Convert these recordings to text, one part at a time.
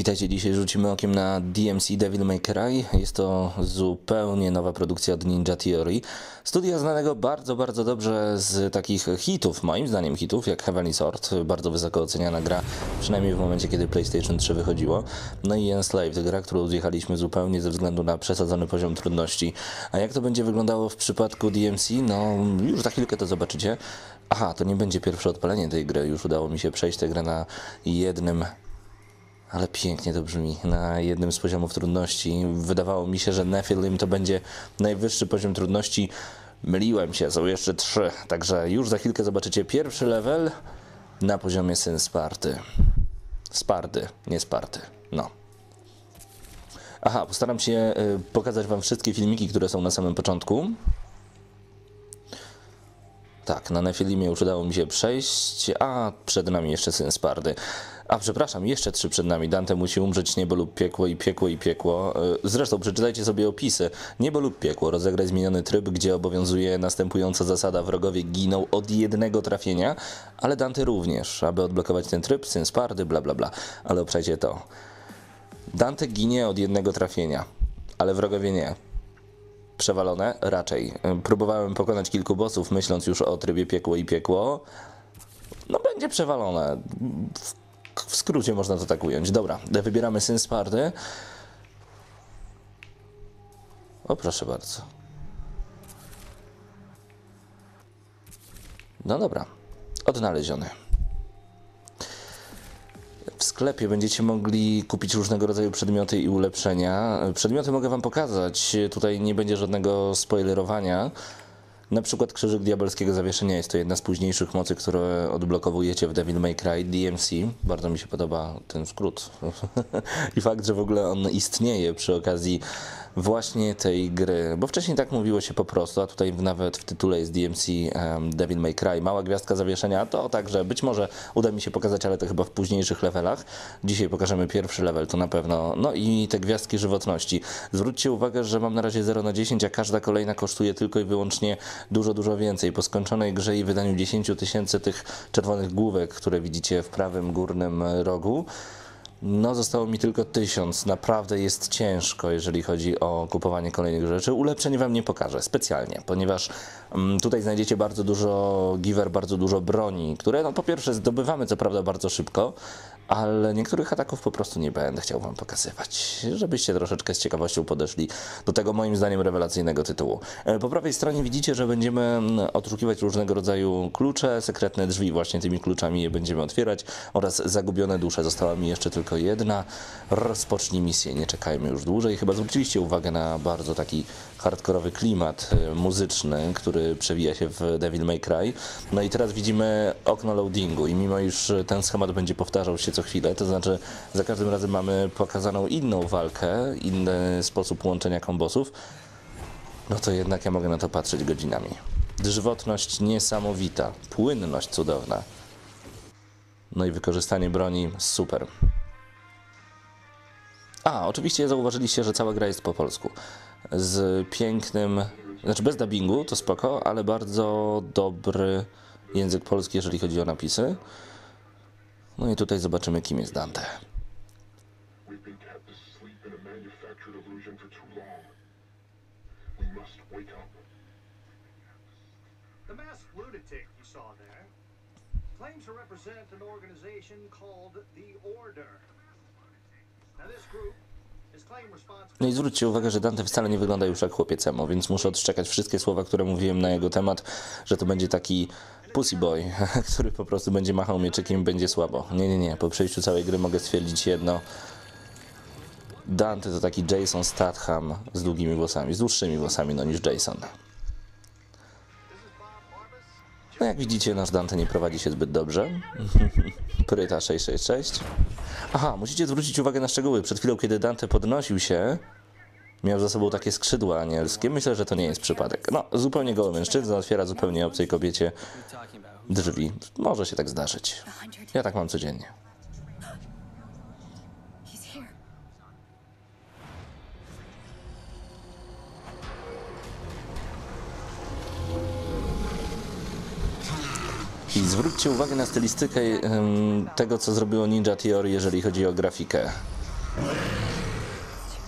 Witajcie, dzisiaj rzucimy okiem na DMC Devil May Cry. Jest to zupełnie nowa produkcja od Ninja Theory. Studia znanego bardzo, bardzo dobrze z takich hitów, moim zdaniem hitów, jak Heavenly Sword. Bardzo wysoko oceniana gra, przynajmniej w momencie, kiedy PlayStation 3 wychodziło. No i Enslaved, gra, którą odjechaliśmy zupełnie ze względu na przesadzony poziom trudności. A jak to będzie wyglądało w przypadku DMC? No, już za chwilkę to zobaczycie. Aha, to nie będzie pierwsze odpalenie tej gry. Już udało mi się przejść tę grę na jednym ale pięknie to brzmi. Na jednym z poziomów trudności. Wydawało mi się, że Nephilim to będzie najwyższy poziom trudności. Myliłem się, są jeszcze trzy. Także już za chwilkę zobaczycie pierwszy level na poziomie Syn Sparty. Sparty, nie Sparty. No. Aha, postaram się y, pokazać Wam wszystkie filmiki, które są na samym początku. Tak, na Nefilimie już udało mi się przejść, a przed nami jeszcze Syn Sparty. A przepraszam, jeszcze trzy przed nami. Dante musi umrzeć niebo lub piekło i piekło i piekło. E, zresztą przeczytajcie sobie opisy. Niebo lub piekło. Rozegraj zmieniony tryb, gdzie obowiązuje następująca zasada. Wrogowie giną od jednego trafienia, ale Dante również. Aby odblokować ten tryb, syn Sparty, bla bla bla. Ale obczajcie to. Dante ginie od jednego trafienia, ale wrogowie nie. Przewalone? Raczej. Próbowałem pokonać kilku bossów, myśląc już o trybie piekło i piekło. No będzie przewalone. W skrócie można to tak ująć. Dobra, wybieramy syn Sparty. O, proszę bardzo. No dobra, odnaleziony. Sklepie będziecie mogli kupić różnego rodzaju przedmioty i ulepszenia. Przedmioty mogę Wam pokazać, tutaj nie będzie żadnego spoilerowania. Na przykład Krzyżyk Diabelskiego Zawieszenia jest to jedna z późniejszych mocy, które odblokowujecie w Devil May Cry DMC. Bardzo mi się podoba ten skrót. I fakt, że w ogóle on istnieje przy okazji właśnie tej gry, bo wcześniej tak mówiło się po prostu, a tutaj nawet w tytule jest DMC um, Devil May Cry, mała gwiazdka zawieszenia, to także być może uda mi się pokazać, ale to chyba w późniejszych levelach. Dzisiaj pokażemy pierwszy level, to na pewno. No i te gwiazdki żywotności. Zwróćcie uwagę, że mam na razie 0 na 10, a każda kolejna kosztuje tylko i wyłącznie dużo, dużo więcej. Po skończonej grze i wydaniu 10 tysięcy tych czerwonych główek, które widzicie w prawym górnym rogu, no, zostało mi tylko tysiąc. Naprawdę jest ciężko, jeżeli chodzi o kupowanie kolejnych rzeczy. Ulepszeń Wam nie pokażę specjalnie, ponieważ mm, tutaj znajdziecie bardzo dużo giver, bardzo dużo broni, które no, po pierwsze zdobywamy co prawda bardzo szybko, ale niektórych ataków po prostu nie będę chciał Wam pokazywać, żebyście troszeczkę z ciekawością podeszli do tego moim zdaniem rewelacyjnego tytułu. E, po prawej stronie widzicie, że będziemy mm, odszukiwać różnego rodzaju klucze, sekretne drzwi, właśnie tymi kluczami je będziemy otwierać oraz zagubione dusze. Została mi jeszcze tylko jedna. Rozpocznij misję, nie czekajmy już dłużej. Chyba zwróciliście uwagę na bardzo taki hardkorowy klimat e, muzyczny, który przewija się w Devil May Cry. No i teraz widzimy okno loadingu i mimo iż ten schemat będzie powtarzał się co chwilę, to znaczy za każdym razem mamy pokazaną inną walkę, inny sposób łączenia kombosów, no to jednak ja mogę na to patrzeć godzinami. Żywotność niesamowita, płynność cudowna. No i wykorzystanie broni super. A, oczywiście zauważyliście, że cała gra jest po polsku. Z pięknym, znaczy bez dubbingu, to spoko, ale bardzo dobry język polski, jeżeli chodzi o napisy. No i tutaj zobaczymy, kim jest Dante. Claims to represent an organization called the Order. Now this group No i zwróćcie uwagę, że Dante wcale nie wygląda już jak chłopiec emo, więc muszę odszczekać wszystkie słowa, które mówiłem na jego temat, że to będzie taki pussy boy, który po prostu będzie machał mieczykiem i będzie słabo. Nie, nie, nie. Po przejściu całej gry mogę stwierdzić jedno. Dante to taki Jason Statham z długimi włosami, z dłuższymi włosami no niż Jason. No jak widzicie, nasz Dante nie prowadzi się zbyt dobrze. Pryta 666. Aha, musicie zwrócić uwagę na szczegóły. Przed chwilą, kiedy Dante podnosił się, miał za sobą takie skrzydła anielskie. Myślę, że to nie jest przypadek. No, zupełnie goły mężczyzna otwiera zupełnie obcej kobiecie drzwi. Może się tak zdarzyć. Ja tak mam codziennie. Zwróćcie uwagę na stylistykę tego, co zrobiło Ninja Theory, jeżeli chodzi o grafikę.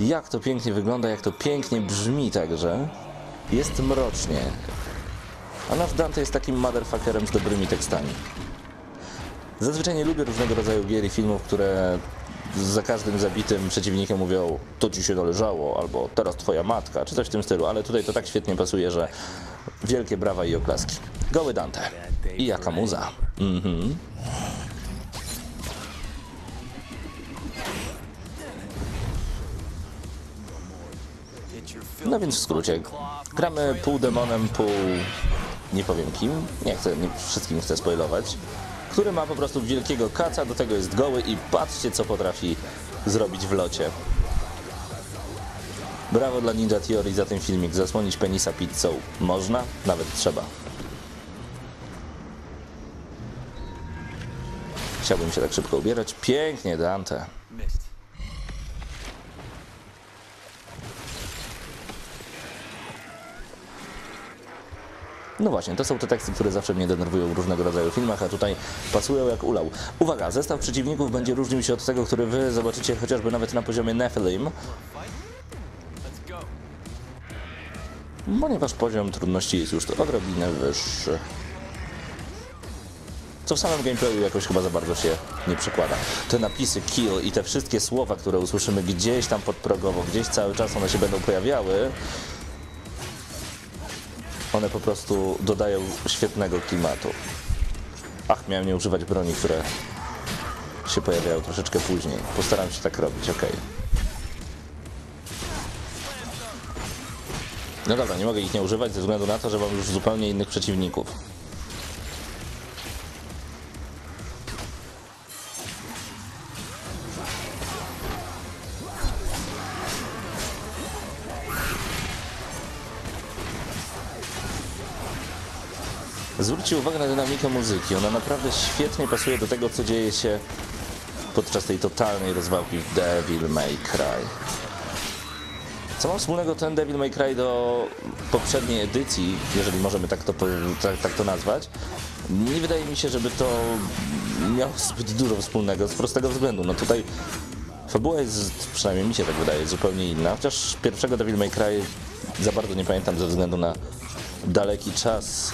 Jak to pięknie wygląda, jak to pięknie brzmi także. Jest mrocznie. A nasz Dante jest takim motherfuckerem z dobrymi tekstami. Zazwyczaj nie lubię różnego rodzaju gier i filmów, które za każdym zabitym przeciwnikiem mówią to ci się należało, albo teraz twoja matka, czy coś w tym stylu, ale tutaj to tak świetnie pasuje, że wielkie brawa i oklaski. Goły Dante. I jaka muza. Mhm. No więc w skrócie, gramy pół demonem, pół nie powiem kim, nie chcę, nie wszystkim chcę spoilować, który ma po prostu wielkiego kaca, do tego jest goły i patrzcie co potrafi zrobić w locie. Brawo dla Ninja Theory za ten filmik, zasłonić penisa pizzą. Można, nawet trzeba. Chciałbym się tak szybko ubierać. Pięknie, Dante. No właśnie, to są te teksty, które zawsze mnie denerwują w różnego rodzaju filmach, a tutaj pasują jak ulał. Uwaga, zestaw przeciwników będzie różnił się od tego, który wy zobaczycie chociażby nawet na poziomie Nephilim, ponieważ poziom trudności jest już odrobinę wyższy. Co w samym gameplayu jakoś chyba za bardzo się nie przekłada. Te napisy kill i te wszystkie słowa, które usłyszymy gdzieś tam podprogowo, gdzieś cały czas one się będą pojawiały, one po prostu dodają świetnego klimatu. Ach, miałem nie używać broni, które się pojawiają troszeczkę później. Postaram się tak robić, ok. No dobra, nie mogę ich nie używać ze względu na to, że mam już zupełnie innych przeciwników. Zwróćcie uwagę na dynamikę muzyki. Ona naprawdę świetnie pasuje do tego, co dzieje się podczas tej totalnej rozwałki Devil May Cry. Co ma wspólnego ten Devil May Cry do poprzedniej edycji, jeżeli możemy tak to, tak, tak to nazwać? Nie wydaje mi się, żeby to miało zbyt dużo wspólnego z prostego względu. No tutaj fabuła jest, przynajmniej mi się tak wydaje, zupełnie inna. Chociaż pierwszego Devil May Cry za bardzo nie pamiętam ze względu na daleki czas,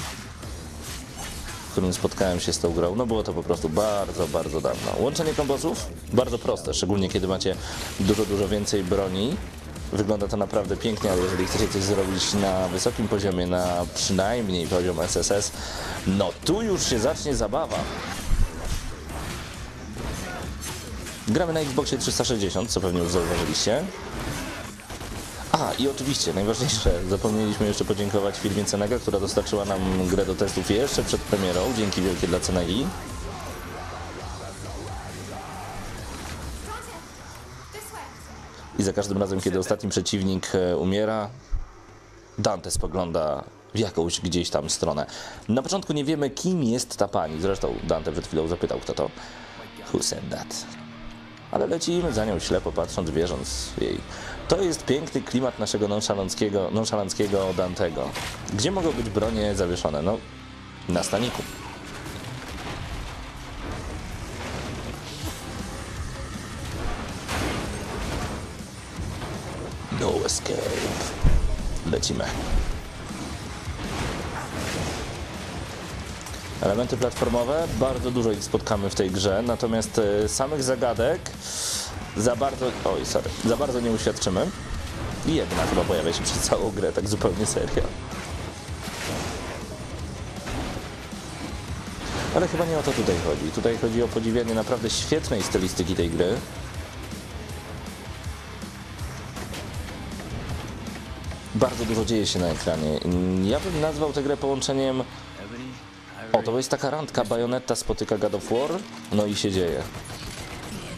w którym spotkałem się z tą grą. No było to po prostu bardzo, bardzo dawno. Łączenie kombosów bardzo proste, szczególnie kiedy macie dużo, dużo więcej broni. Wygląda to naprawdę pięknie, ale jeżeli chcecie coś zrobić na wysokim poziomie, na przynajmniej poziom SSS, no tu już się zacznie zabawa. Gramy na Xboxie 360, co pewnie już zauważyliście. A, i oczywiście, najważniejsze, zapomnieliśmy jeszcze podziękować firmie Cenega, która dostarczyła nam grę do testów jeszcze przed premierą. Dzięki wielkie dla Cenegi. I za każdym razem, kiedy ostatni przeciwnik e, umiera, Dante spogląda w jakąś gdzieś tam stronę. Na początku nie wiemy, kim jest ta pani. Zresztą Dante przed chwilą zapytał, kto to. Who said that? Ale lecimy za nią ślepo patrząc, wierząc jej. To jest piękny klimat naszego nonszalanckiego, nonszalanckiego Dantego. Gdzie mogą być bronie zawieszone? No, na staniku. No escape. Lecimy. Elementy platformowe, bardzo dużo ich spotkamy w tej grze, natomiast e, samych zagadek za bardzo, oj sorry, za bardzo nie uświadczymy. I jedna chyba pojawia się przez całą grę, tak zupełnie serio. Ale chyba nie o to tutaj chodzi. Tutaj chodzi o podziwianie naprawdę świetnej stylistyki tej gry. Bardzo dużo dzieje się na ekranie. Ja bym nazwał tę grę połączeniem o, to jest taka randka, bajoneta spotyka God of War, no i się dzieje.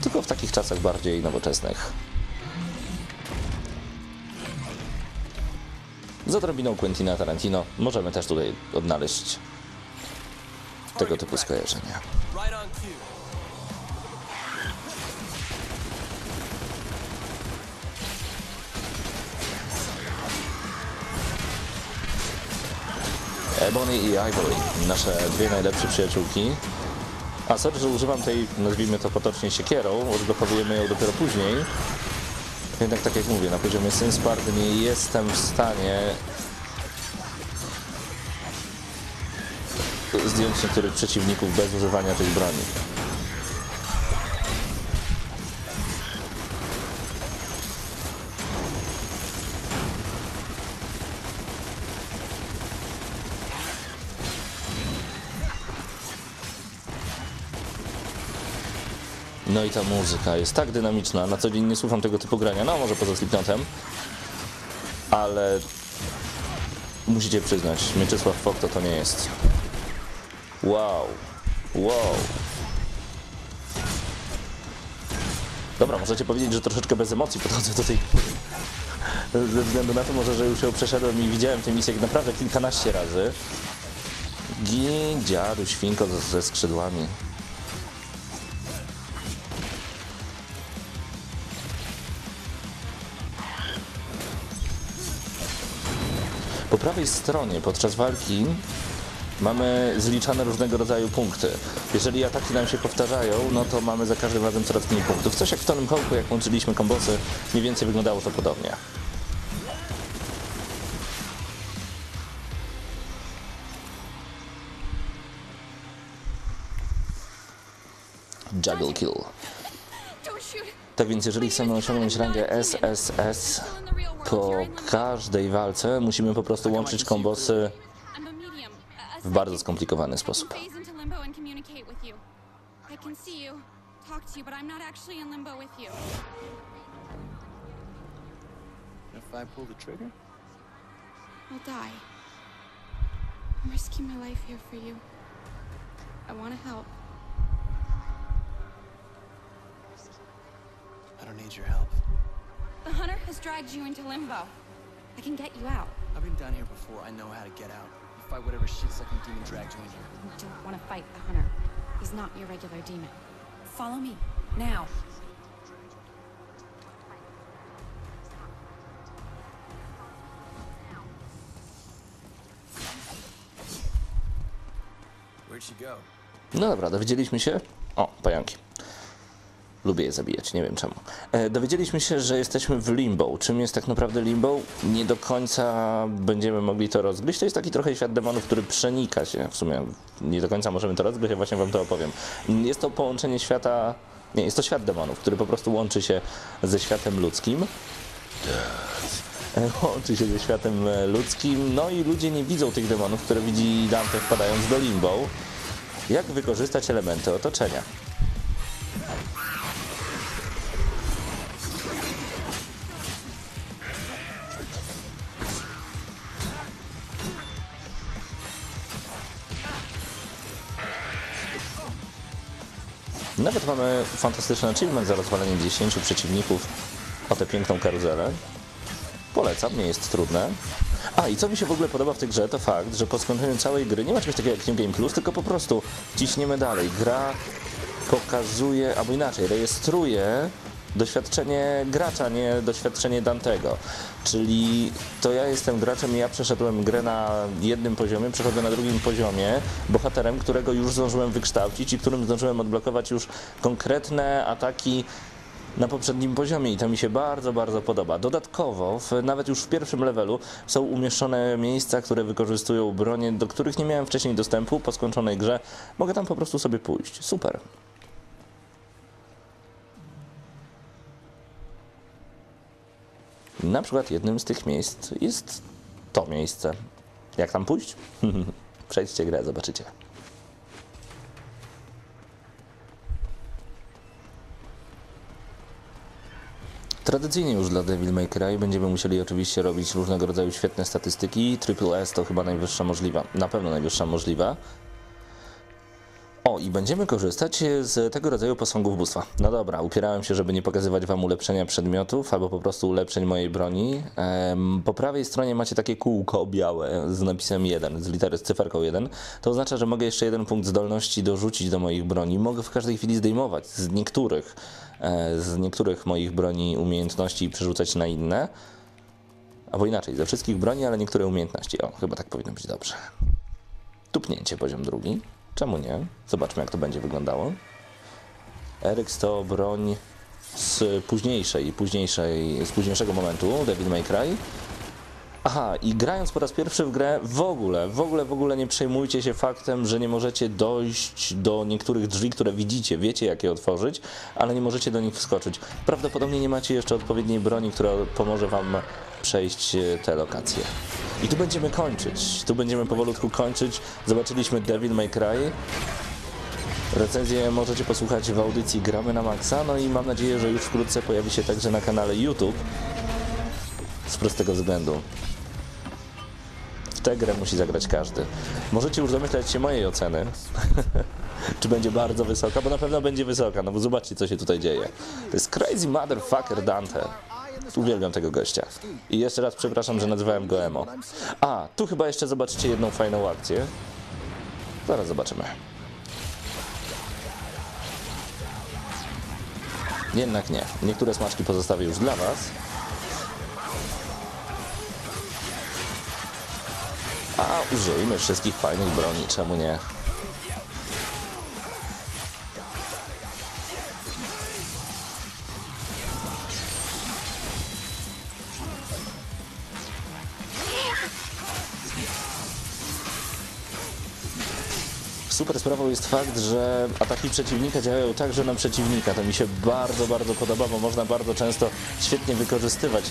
Tylko w takich czasach bardziej nowoczesnych. Z odrobiną Quentina Tarantino możemy też tutaj odnaleźć tego typu skojarzenia. Ebony i Ivory, nasze dwie najlepsze przyjaciółki. A sorry, że używam tej, nazwijmy to potocznie siekierą, odblokowujemy ją dopiero później. Jednak tak jak mówię, na poziomie Synspard nie jestem w stanie zdjąć niektórych przeciwników bez używania tych broni. No i ta muzyka jest tak dynamiczna. Na co dzień nie słucham tego typu grania. No, może poza Slipknotem. Ale musicie przyznać, Mieczysław Fok to nie jest. Wow. Wow. Dobra, możecie powiedzieć, że troszeczkę bez emocji podchodzę do tej ze względu na to może, że już ją przeszedłem i widziałem tę misję naprawdę kilkanaście razy. Gin, dziadu, świnko ze skrzydłami. Prawej stronie podczas walki mamy zliczane różnego rodzaju punkty. Jeżeli ataki nam się powtarzają, no to mamy za każdym razem coraz mniej punktów. Coś jak w Tonym Hawku, jak łączyliśmy kombosy, mniej więcej wyglądało to podobnie. Juggle Kill. Tak więc jeżeli chcemy osiągnąć rangę SSS, po każdej walce musimy po prostu łączyć kombosy w bardzo skomplikowany sposób. I to you, but I'm not actually in limbo with you. If I pull the trigger? I'll die. I'm risking my life here for you. I want to help. I don't need your help. The hunter has dragged you into limbo. I can get you out. I've been down here before. I know how to get out. You fight whatever shit-sucking demon dragged you in here. You don't want to fight the hunter. He's not your regular demon. Follow me, now. Where'd she go? No dobra, dowiedzieliśmy się. O, pająki. Lubię je zabijać, nie wiem czemu. E, dowiedzieliśmy się, że jesteśmy w limbo. Czym jest tak naprawdę limbo? Nie do końca będziemy mogli to rozgryźć. To jest taki trochę świat demonów, który przenika się. W sumie nie do końca możemy to rozgryźć, ja właśnie wam to opowiem. Jest to połączenie świata. Nie, jest to świat demonów, który po prostu łączy się ze światem ludzkim. E, Łączy się ze światem e, ludzkim, no i ludzie nie widzą tych demonów, które widzi Dante wpadając do limbo. Jak wykorzystać elementy otoczenia? Nawet mamy fantastyczny achievement za rozwalenie 10 przeciwników o tę piękną karuzelę. Polecam, nie jest trudne. A i co mi się w ogóle podoba w tej grze, to fakt, że po skończeniu całej gry nie ma czegoś takiego jak New Game Plus, tylko po prostu ciśniemy dalej. Gra pokazuje, albo inaczej, rejestruje doświadczenie gracza, nie doświadczenie Dantego. Czyli to ja jestem graczem i ja przeszedłem grę na jednym poziomie, przechodzę na drugim poziomie, bohaterem, którego już zdążyłem wykształcić i którym zdążyłem odblokować już konkretne ataki na poprzednim poziomie i to mi się bardzo, bardzo podoba. Dodatkowo, w, nawet już w pierwszym levelu są umieszczone miejsca, które wykorzystują bronie, do których nie miałem wcześniej dostępu po skończonej grze. Mogę tam po prostu sobie pójść. Super. Na przykład jednym z tych miejsc jest to miejsce. Jak tam pójść? Przejdźcie grę, zobaczycie. Tradycyjnie już dla Devil May Cry będziemy musieli oczywiście robić różnego rodzaju świetne statystyki. Triple S to chyba najwyższa możliwa, na pewno najwyższa możliwa. I będziemy korzystać z tego rodzaju posągów bóstwa. No dobra, upierałem się, żeby nie pokazywać wam ulepszenia przedmiotów, albo po prostu ulepszeń mojej broni. Po prawej stronie macie takie kółko białe z napisem 1, z litery z cyferką 1. To oznacza, że mogę jeszcze jeden punkt zdolności dorzucić do moich broni. Mogę w każdej chwili zdejmować z niektórych, e, z niektórych moich broni umiejętności i przerzucać na inne. Albo inaczej, ze wszystkich broni, ale niektóre umiejętności. O, chyba tak powinno być dobrze. Tupnięcie poziom drugi. Czemu nie? Zobaczmy, jak to będzie wyglądało. Eryks to broń z późniejszej, późniejszej, z późniejszego momentu, Devil May Cry. Aha, i grając po raz pierwszy w grę, w ogóle, w ogóle, w ogóle nie przejmujcie się faktem, że nie możecie dojść do niektórych drzwi, które widzicie, wiecie jak je otworzyć, ale nie możecie do nich wskoczyć. Prawdopodobnie nie macie jeszcze odpowiedniej broni, która pomoże wam przejść e, te lokacje. I tu będziemy kończyć, tu będziemy powolutku kończyć. Zobaczyliśmy Devil May Cry. Recenzję możecie posłuchać w audycji Gramy na Maxa, no i mam nadzieję, że już wkrótce pojawi się także na kanale YouTube. Z prostego względu. W tę grę musi zagrać każdy. Możecie już domyślać się mojej oceny. Czy będzie bardzo wysoka? Bo na pewno będzie wysoka, no bo zobaczcie co się tutaj dzieje. To jest Crazy Motherfucker Dante. Uwielbiam tego gościa. I jeszcze raz przepraszam, że nazywałem go emo. A, tu chyba jeszcze zobaczycie jedną fajną akcję. Zaraz zobaczymy. Jednak nie. Niektóre smaczki pozostawię już dla Was. A użyjmy wszystkich fajnych broni, czemu nie? Super sprawą jest fakt, że ataki przeciwnika działają także na przeciwnika. To mi się bardzo, bardzo podoba, bo można bardzo często świetnie wykorzystywać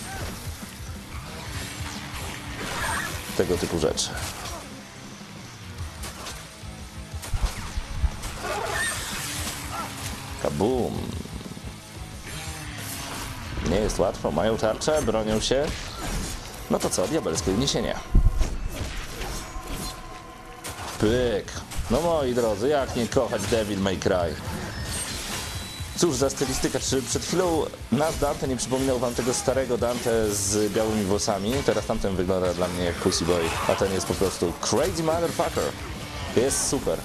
tego typu rzeczy. Kabum. Nie jest łatwo, mają tarczę, bronią się. No to co, diabelskie uniesienie. Pyk. No moi drodzy, jak nie kochać Devil May Cry? Cóż za stylistyka, czy przed chwilą nasz Dante nie przypominał wam tego starego Dante z białymi włosami? Teraz tamten wygląda dla mnie jak Pussy Boy, a ten jest po prostu crazy motherfucker. Jest super.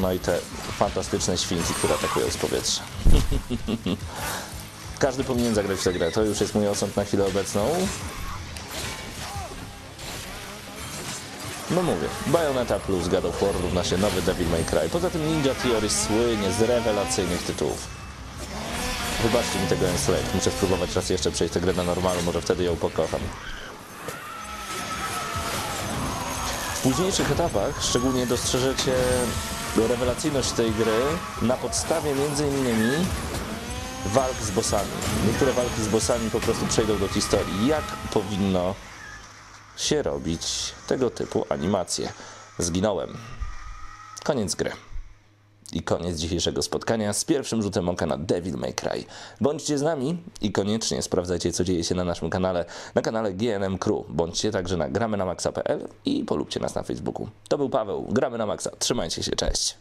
No i te fantastyczne świnki, które atakują z powietrza. Każdy powinien zagrać w tę grę, to już jest mój osąd na chwilę obecną. No mówię, Bayonetta plus God of War równa się nowy Devil May Cry. Poza tym Ninja Theory słynie z rewelacyjnych tytułów. Wybaczcie mi tego Enslaved, muszę spróbować raz jeszcze przejść tę grę na normalu, może wtedy ją pokocham. W późniejszych etapach szczególnie dostrzeżecie rewelacyjność tej gry na podstawie m.in. walk z bossami. Niektóre walki z bossami po prostu przejdą do historii. Jak powinno się robić tego typu animacje. Zginąłem. Koniec gry. I koniec dzisiejszego spotkania z pierwszym rzutem oka na Devil May Cry. Bądźcie z nami i koniecznie sprawdzajcie, co dzieje się na naszym kanale, na kanale GNM Crew. Bądźcie także na gramy na maxa.pl i polubcie nas na Facebooku. To był Paweł, gramy na maxa. Trzymajcie się, cześć.